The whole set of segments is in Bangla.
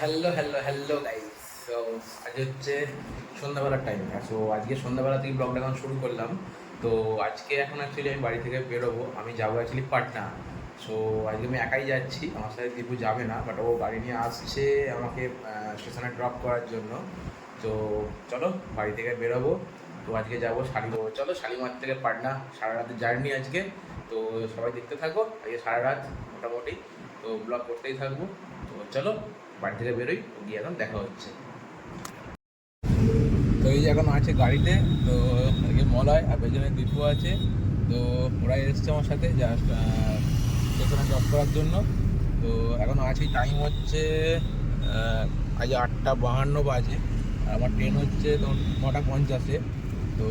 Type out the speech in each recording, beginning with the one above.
Hello hello hello guys so আজ হচ্ছে সন্ধ্যাবেলার টাইম সো আজকে সন্ধ্যাবেলা থেকে ব্লগটা এখন শুরু করলাম। তো, আজকে এখন অ্যাকচুয়ালি আমি বাড়ি থেকে বেরোবো। আমি যাব অ্যাকচুয়ালি পাটনা। সো আজকে আমি একাই যাচ্ছি। আমার সাথে দীপু যাবে না বাট ও গাড়ি নিয়ে আসছে আমাকে স্টেশনে ড্রপ করার জন্য। তো, চলো, বাড়ি থেকে বেরোবো। তো, আজকে যাব শালি চলো, শালিমার থেকে পাটনা, সারা রাতের জার্নি আজকে। তো, সবাই দেখতে থাকো। আজকে সারা রাত, মোটামুটি। তো ব্লগ করতেই থাকব। তো চলো, বাড়ি থেকে বেরোই, গিয়ে এখন দেখা হচ্ছে। তো এই যে এখন আছে গাড়িতে, তো আজকে মলয় আর পেছনে দীপু আছে। তো ওরাই এসছে আমার সাথে জাস্ট স্টেশনে ড্রপ করার জন্য। তো এখন আছি টাইম হচ্ছে আজ আটটা বাহান্ন বাজে। আমার ট্রেন হচ্ছে তখন নটা পঞ্চাশে। তো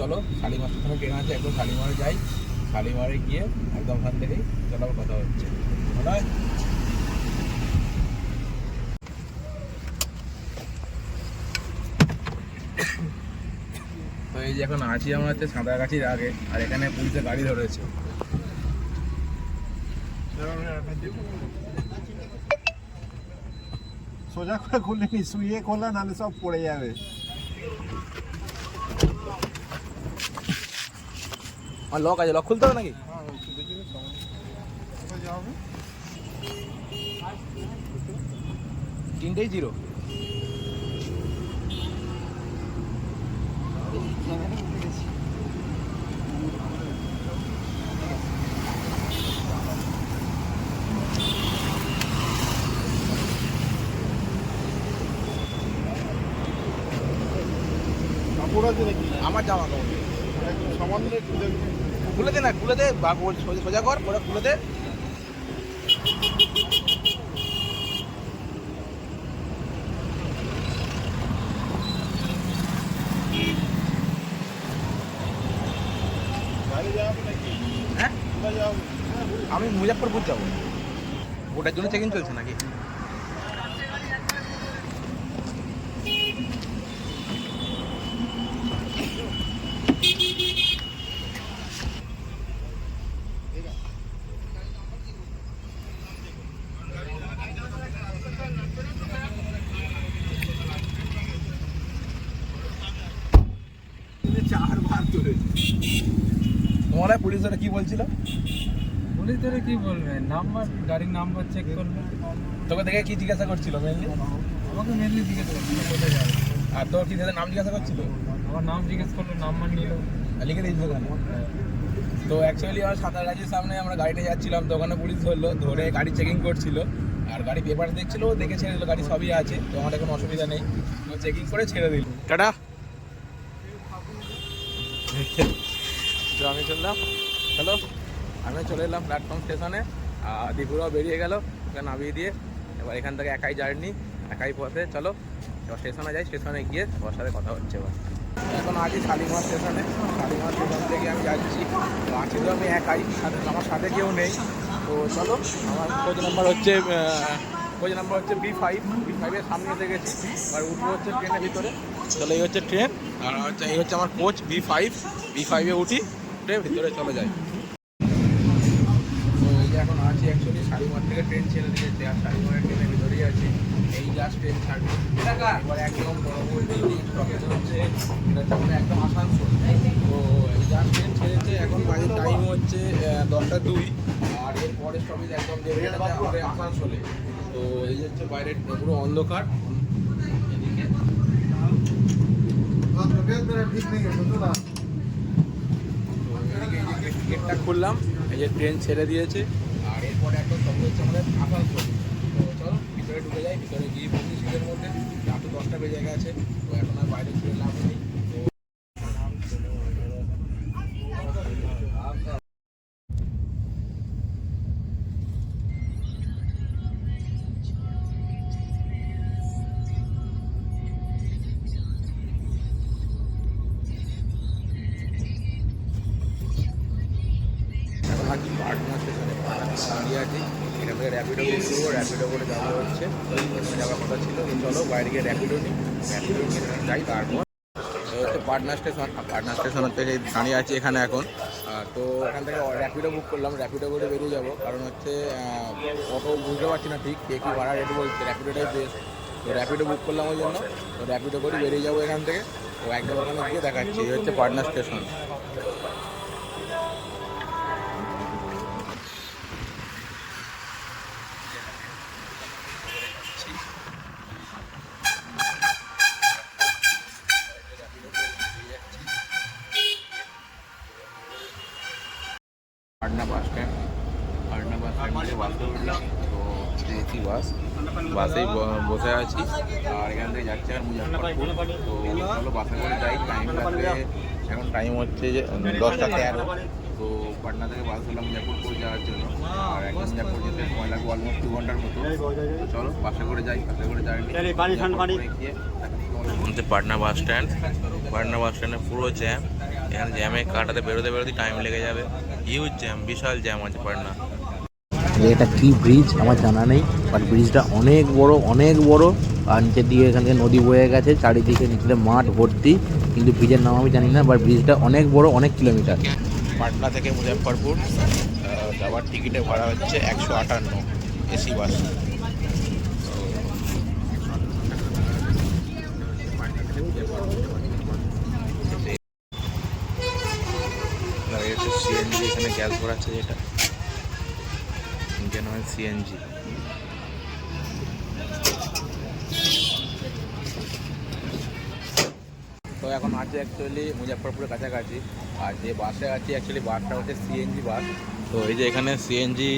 চলো, শালিমার স্টেশনে ট্রেন আছে, একদম শালিমারে যাই। শালিমারে গিয়ে একদম ওখান থেকেই চলো কথা হচ্ছে। মলয় তো এই যে এখন আছি আমরা হচ্ছে সাঁতরাগাছির আগে আর এখানে পুলিশে গাড়ি ধরেছে। সোজা করে খুলিনি শুয়ে খোলা নাহলে সব পড়ে যাবে। আমার লক আছে লক খুলতে হবে নাকি? তিনটেই জিরো আমার জামা কাপড়। সামান্য খুলে দে না খুলে দে বা সোজা- কর ওরা খুলে দে। হ্যাঁ? আমি মুজাফরপুর যাব। ওটার জন্য চেকিং চলছে নাকি চারবার ধরেছে তোমার পুলিশ ওরা কি বলছিল? পুলিশ ধরে কি বলবে? নাম্বার গাড়ির নাম্বার চেক করবে। তোকে দেখে কি জিজ্ঞাসা করছিল মেনলি আমাকে মেনলি জিজ্ঞেস করছিল কোথায় যাবে? আর তোর কি তাদের নাম জিজ্ঞাসা করছিল? আমার নাম জিজ্ঞেস করল নাম্বার নিল। লিখে দিয়েছিল ওখানে। তো অ্যাকচুয়ালি আমার সাঁতারগাছির সামনে আমরা গাড়িতে যাচ্ছিলাম তো ওখানে পুলিশ ধরলো ধরে গাড়ি চেকিং করছিল। আর গাড়ি পেপার দেখছিল দেখে ছেড়ে দিল গাড়ি সবই আছে তো আমাদের কোনো অসুবিধা নেই। তো চেকিং করে ছেড়ে দিল। টাটা। তো আমি চললাম হ্যালো আমি চলে এলাম প্ল্যাটফর্ম স্টেশনে দীপুরাও বেরিয়ে গেল, ওকে নামিয়ে দিয়ে। এবার এখান থেকে একাই জার্নি একাই পথে। চলো, এবার স্টেশনে যাই স্টেশনে গিয়ে ওর সাথে কথা হচ্ছে এবার। এখন আছি শালিমার স্টেশনে শালিমার স্টেশন থেকে আমি যাচ্ছি। আছি তো আমি একাই, সাথে আমার সাথে কেউ নেই। তো চলো, আমার কোচ নাম্বার হচ্ছে কোচ নাম্বার হচ্ছে বি ফাইভ বি ফাইভের সামনে এসে গেছি। আর উঠবো হচ্ছে ট্রেনের ভিতরে। চলো, এই হচ্ছে ট্রেন আর হচ্ছে এই হচ্ছে আমার কোচ বি ফাইভ বি ফাইভে উঠি। উঠে ভিতরে চলে যাই তো এই যে এখন আছি অ্যাকচুয়ালি শালিমার থেকে ট্রেন ছেড়ে দিয়েছে আর শালিমারের ট্রেনের ভিতরেই আছি। এই জাস্ট ট্রেন ছাড়বে। এবার একদম বড় স্টপেজ হচ্ছে। এটা হচ্ছে একদম আসানসোল। তো এই জাস্ট ট্রেন ছেড়েছে এখন বাজে টাইম হচ্ছে দশটা দুই। আর এর পরে স্টপেজ একদম আমাদের আসানসোলে। তো এই হচ্ছে বাইরে পুরো অন্ধকার। এদিকে। ঠিক নেই এই করলাম এই যে ট্রেন ছেড়ে দিয়েছে। আর এরপরে একটা শব্দ হচ্ছে আমাদের আসানসোল। তো চলো, ভিতরে ঢুকে যাই, ভিতরে গিয়ে পঁচিশ শীতের মধ্যে। রাত দশটা বেজে গেছে, তো এখন আর বাইরে ফিরে লাভ নেই। আছি পাটনা স্টেশনে। দাঁড়িয়ে আছি। এখান থেকে র্যাপিডো বুক করব র্যাপিডো করে যাওয়া হচ্ছে। যাওয়ার কথা ছিল। চলো বাইরে গিয়ে র্যাপিডো নিই র্যাপিডো নিয়ে যাই তারপর। হচ্ছে পাটনা স্টেশন। পাটনা স্টেশন থেকে দাঁড়িয়ে আছি এখানে এখন। তো এখান থেকে র্যাপিডো বুক করলাম। র্যাপিডো করে বেরিয়ে যাব। কারণ হচ্ছে অত বুঝতে পারছি না ঠিক কে কী ভাড়া রেট বলছে। র্যাপিডোটাই বেস্ট তো র্যাপিডো বুক করলাম ওই জন্য। তো র্যাপিডো করে বেরিয়ে যাব এখান থেকে। তো একদম ওখানে গিয়ে দেখাচ্ছি। এই হচ্ছে Patna station. Patna bus stand Patna bus stand বাসে উঠলাম। তো এসি বাস বাসেই ব- বসে আছি। আর এখান থেকে যাচ্ছে আর মুজাফরপুর তো চলো বাসে করে যাই। টাইম লাগবে। এখন টাইম হচ্ছে যে দশটা তেরো। তো পাটনা থেকে বাস ধরলাম মুজাফরপুর যাওয়ার জন্য। আর একদম মুজাফরপুর যেতে সময় লাগবে অলমোস্ট দু ঘণ্টার মতো। তো চলো বাসে করে যাই বাসে করে যাই হচ্ছে Patna bus stand. Patna bus স্ট্যান্ডে পুরো জ্যাম এখানে জ্যামে কাটাতে বেরোতে বেরোতে টাইম লেগে যাবে। হিউজ জ্যাম বিশাল জ্যাম আছে পাটনা। এটা কি ব্রিজ আমার জানা নেই বাট ব্রিজটা অনেক বড় অনেক বড়। আর নিচের দিকে এখান থেকে নদী বয়ে গেছে চারিদিকে নিচে মাঠ ভর্তি। কিন্তু ব্রিজের নাম আমি জানি না বাট ব্রিজটা অনেক বড় অনেক কিলোমিটার পাটনা থেকে মুজাফরপুর যাওয়ার টিকিটের ভাড়া হচ্ছে একশো আটান্ন এসি বাস এখানে গ্যাস ভরাচ্ছে যেটা। অয়েল সিএনজি তো এখন আছে অ্যাকচুয়ালি মুজাফরপুরের কাছাকাছি। আর যে বাসে আছে অ্যাকচুয়ালি বাসটা হচ্ছে সিএনজি বাস তো এই যে এখানে সিএনজি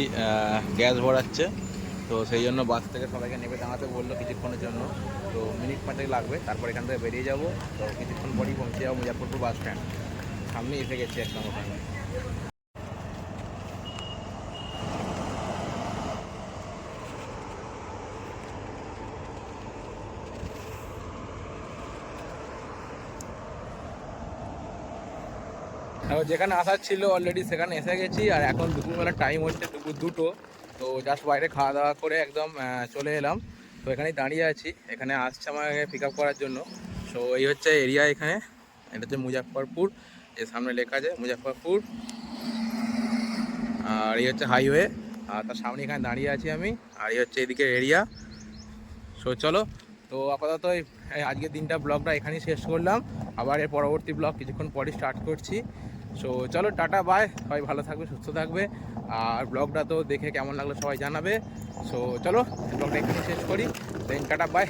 গ্যাস ভরাচ্ছে। তো সেই জন্য বাস থেকে সবাইকে নেমে দাঁড়াতে বলল কিছুক্ষণের জন্য। তো মিনিট পাঁচেক লাগবে, তারপর এখান থেকে বেরিয়ে যাব। তো কিছুক্ষণ পরেই পৌঁছে যাব মুজাফরপুর বাস স্ট্যান্ড সামনে এসে গেছি একদম ওখানে। যেখানে আসার ছিল অলরেডি সেখানে এসে গেছি, আর এখন দুপুরবেলার টাইম হচ্ছে দুপুর দুটো, তো জাস্ট বাইরে খাওয়া দাওয়া করে একদম চলে এলাম। তো এখানেই দাঁড়িয়ে আছি, এখানে আসছে আমাকে পিক আপ করার জন্য। সো এই হচ্ছে এরিয়া এখানে, এটা হচ্ছে মুজাফরপুর এর সামনে লেখা আছে মুজাফরপুর আর এই হচ্ছে হাইওয়ে আর তার সামনে এখানে দাঁড়িয়ে আছি আমি, আর এই হচ্ছে এদিকে এরিয়া সো চলো, তো আপাতত এই আজকের দিনটা ব্লগটা এখানেই শেষ করলাম। আবার এর পরবর্তী ব্লগ কিছুক্ষণ পরে স্টার্ট করছি। সো চলো, টাটা বাই সবাই ভালো থাকবে, সুস্থ থাকবে। আর ব্লগটা তো দেখে কেমন লাগল সবাই জানাবে। সো চলো ব্লগটা এখানে শেষ করি। দেন টাটা বাই